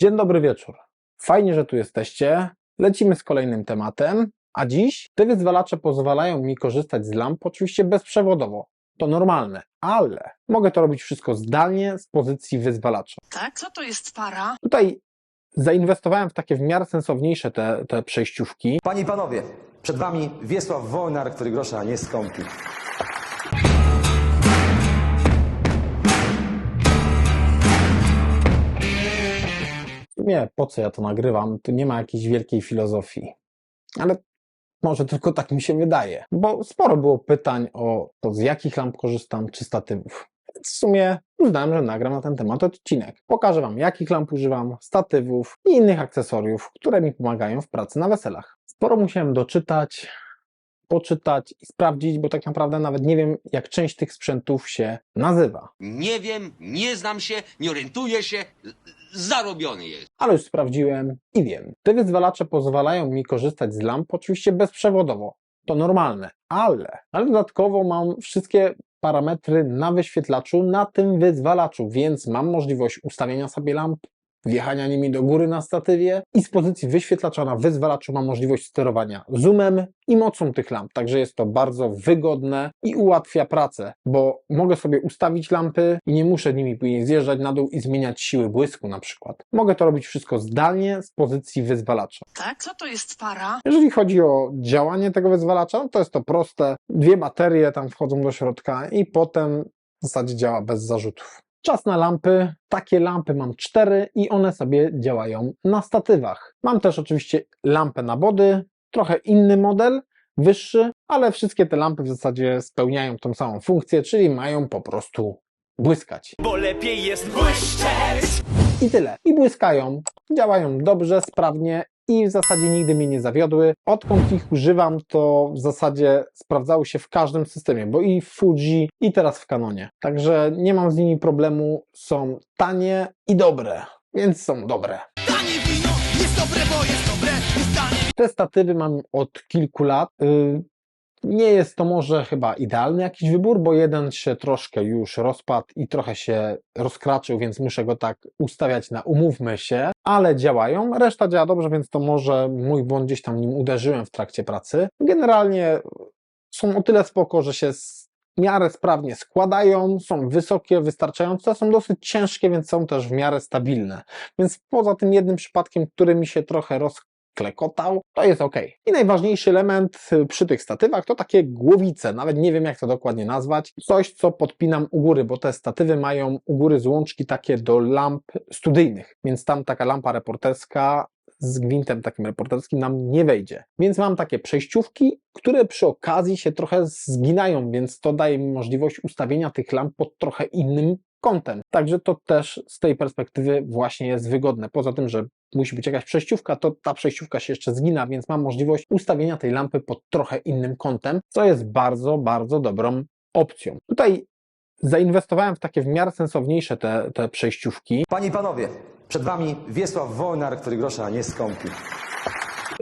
Dzień dobry wieczór. Fajnie, że tu jesteście. Lecimy z kolejnym tematem. A dziś te wyzwalacze pozwalają mi korzystać z lamp oczywiście bezprzewodowo. To normalne, ale mogę to robić wszystko zdalnie z pozycji wyzwalacza. Tak? Co to jest para? Tutaj zainwestowałem w takie w miarę sensowniejsze te, te przejściówki. Panie i panowie, przed wami Wiesław Wolnar, który grosza nie skąpi. Sumie po co ja to nagrywam? Tu nie ma jakiejś wielkiej filozofii. Ale może tylko tak mi się wydaje. Bo sporo było pytań o to, z jakich lamp korzystam, czy statywów. Więc w sumie uznałem, że nagram na ten temat odcinek. Pokażę Wam, jakich lamp używam, statywów i innych akcesoriów, które mi pomagają w pracy na weselach. Sporo musiałem doczytać, poczytać i sprawdzić, bo tak naprawdę nawet nie wiem, jak część tych sprzętów się nazywa. Nie wiem, nie znam się, nie orientuję się, zarobiony jest. ale już sprawdziłem i wiem. Te wyzwalacze pozwalają mi korzystać z lamp oczywiście bezprzewodowo. To normalne, ale, ale dodatkowo mam wszystkie parametry na wyświetlaczu na tym wyzwalaczu, więc mam możliwość ustawienia sobie lamp, wjechania nimi do góry na statywie i z pozycji wyświetlacza na wyzwalaczu mam możliwość sterowania zoomem i mocą tych lamp, także jest to bardzo wygodne i ułatwia pracę, bo mogę sobie ustawić lampy i nie muszę nimi później zjeżdżać na dół i zmieniać siły błysku na przykład. Mogę to robić wszystko zdalnie z pozycji wyzwalacza. Tak? Co to jest para? Jeżeli chodzi o działanie tego wyzwalacza, no to jest to proste. Dwie baterie tam wchodzą do środka i potem w zasadzie działa bez zarzutów. Czas na lampy. Takie lampy mam cztery i one sobie działają na statywach. Mam też oczywiście lampę na body, trochę inny model, wyższy, ale wszystkie te lampy w zasadzie spełniają tą samą funkcję, czyli mają po prostu błyskać. bo lepiej jest błyszczeć. I tyle. I błyskają, działają dobrze, sprawnie i w zasadzie nigdy mnie nie zawiodły. Odkąd ich używam, to w zasadzie sprawdzały się w każdym systemie, bo i w Fuji, i teraz w Canonie. Także nie mam z nimi problemu, są tanie i dobre, więc są dobre. Tanie wino jest dobre, bo jest dobre, jest tanie. Te statywy mam od kilku lat. Yy, Nie jest to może chyba idealny jakiś wybór, bo jeden się troszkę już rozpadł i trochę się rozkraczył, więc muszę go tak ustawiać na umówmy się, ale działają. Reszta działa dobrze, więc to może mój błąd gdzieś tam nim uderzyłem w trakcie pracy. Generalnie są o tyle spoko, że się w miarę sprawnie składają, są wysokie, wystarczające, są dosyć ciężkie, więc są też w miarę stabilne. Więc poza tym jednym przypadkiem, który mi się trochę rozklekotał, to jest ok. I najważniejszy element y, przy tych statywach to takie głowice, nawet nie wiem jak to dokładnie nazwać, coś co podpinam u góry, bo te statywy mają u góry złączki takie do lamp studyjnych, więc tam taka lampa reporterska z gwintem takim reporterskim nam nie wejdzie. Więc mam takie przejściówki, które przy okazji się trochę zginają, więc to daje mi możliwość ustawienia tych lamp pod trochę innym Także to też z tej perspektywy właśnie jest wygodne. Poza tym, że musi być jakaś przejściówka, to ta przejściówka się jeszcze zgina, więc mam możliwość ustawienia tej lampy pod trochę innym kątem, co jest bardzo, bardzo dobrą opcją. Tutaj zainwestowałem w takie w miarę sensowniejsze te, te przejściówki. Panie i panowie, przed wami Wiesław Wolnar, który grosza nie skąpi.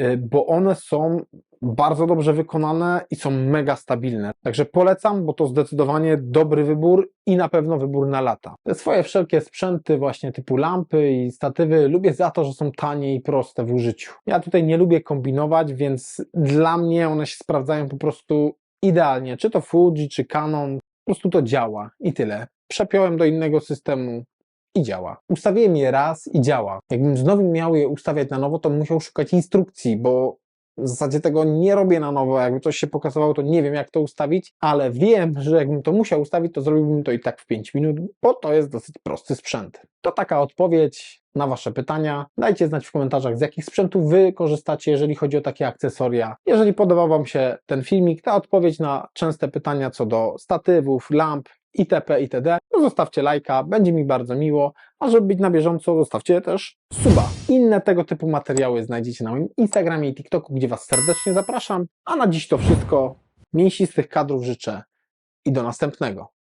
Y, bo one są bardzo dobrze wykonane i są mega stabilne. Także polecam, bo to zdecydowanie dobry wybór i na pewno wybór na lata. Te swoje wszelkie sprzęty, właśnie typu lampy i statywy, lubię za to, że są tanie i proste w użyciu. Ja tutaj nie lubię kombinować, więc dla mnie one się sprawdzają po prostu idealnie. Czy to Fuji, czy Canon, po prostu to działa i tyle. Przepiąłem do innego systemu, i działa. Ustawiłem je raz i działa. Jakbym znowu miał je ustawiać na nowo, to musiał szukać instrukcji, bo w zasadzie tego nie robię na nowo. Jakby coś się pokazywało, to nie wiem, jak to ustawić, ale wiem, że jakbym to musiał ustawić, to zrobiłbym to i tak w 5 minut, bo to jest dosyć prosty sprzęt. To taka odpowiedź na Wasze pytania. Dajcie znać w komentarzach, z jakich sprzętów Wy korzystacie, jeżeli chodzi o takie akcesoria. Jeżeli podobał Wam się ten filmik, ta odpowiedź na częste pytania co do statywów, lamp, itp. itd. To zostawcie lajka, będzie mi bardzo miło, a żeby być na bieżąco, zostawcie też suba. Inne tego typu materiały znajdziecie na moim Instagramie i TikToku, gdzie Was serdecznie zapraszam. A na dziś to wszystko. Mięsistych kadrów życzę i do następnego.